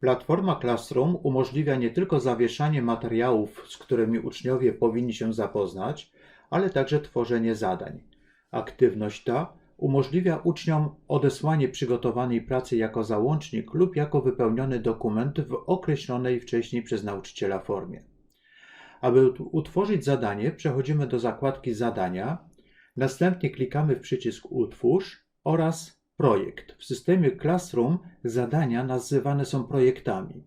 Platforma Classroom umożliwia nie tylko zawieszanie materiałów, z którymi uczniowie powinni się zapoznać, ale także tworzenie zadań. Aktywność ta umożliwia uczniom odesłanie przygotowanej pracy jako załącznik lub jako wypełniony dokument w określonej wcześniej przez nauczyciela formie. Aby ut- utworzyć zadanie, przechodzimy do zakładki Zadania, następnie klikamy w przycisk Utwórz oraz Projekt. W systemie Classroom zadania nazywane są projektami.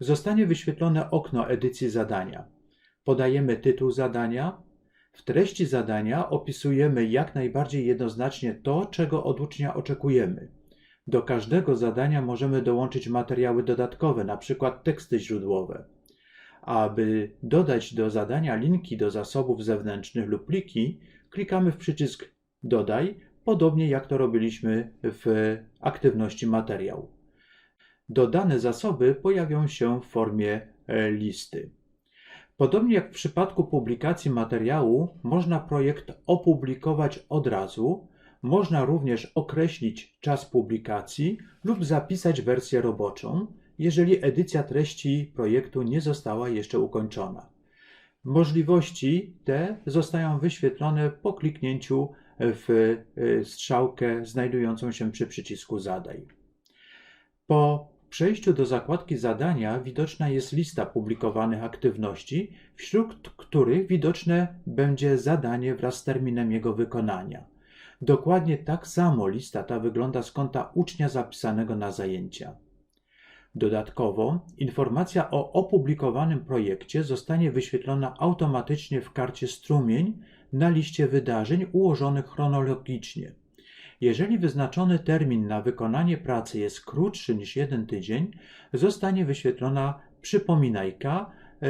Zostanie wyświetlone okno edycji zadania. Podajemy tytuł zadania. W treści zadania opisujemy jak najbardziej jednoznacznie to, czego od ucznia oczekujemy. Do każdego zadania możemy dołączyć materiały dodatkowe, np. teksty źródłowe. Aby dodać do zadania linki do zasobów zewnętrznych lub pliki, klikamy w przycisk Dodaj, podobnie jak to robiliśmy w aktywności materiał. Dodane zasoby pojawią się w formie e, listy. Podobnie jak w przypadku publikacji materiału, można projekt opublikować od razu, można również określić czas publikacji lub zapisać wersję roboczą, jeżeli edycja treści projektu nie została jeszcze ukończona. Możliwości te zostają wyświetlone po kliknięciu w y, strzałkę znajdującą się przy przycisku Zadaj. Po przejściu do zakładki Zadania widoczna jest lista publikowanych aktywności, wśród których widoczne będzie zadanie wraz z terminem jego wykonania. Dokładnie tak samo lista ta wygląda z konta ucznia zapisanego na zajęcia. Dodatkowo informacja o opublikowanym projekcie zostanie wyświetlona automatycznie w karcie strumień na liście wydarzeń ułożonych chronologicznie. Jeżeli wyznaczony termin na wykonanie pracy jest krótszy niż jeden tydzień, zostanie wyświetlona przypominajka e,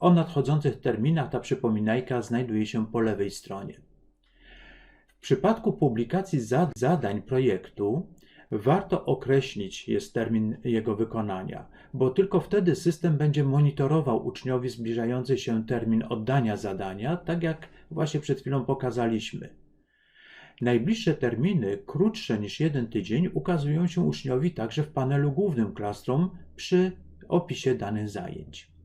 o nadchodzących terminach. Ta przypominajka znajduje się po lewej stronie. W przypadku publikacji zadań projektu warto określić jest termin jego wykonania, bo tylko wtedy system będzie monitorował uczniowi zbliżający się termin oddania zadania, tak jak właśnie przed chwilą pokazaliśmy. Najbliższe terminy, krótsze niż jeden tydzień, ukazują się uczniowi także w panelu głównym Classroom przy opisie danych zajęć.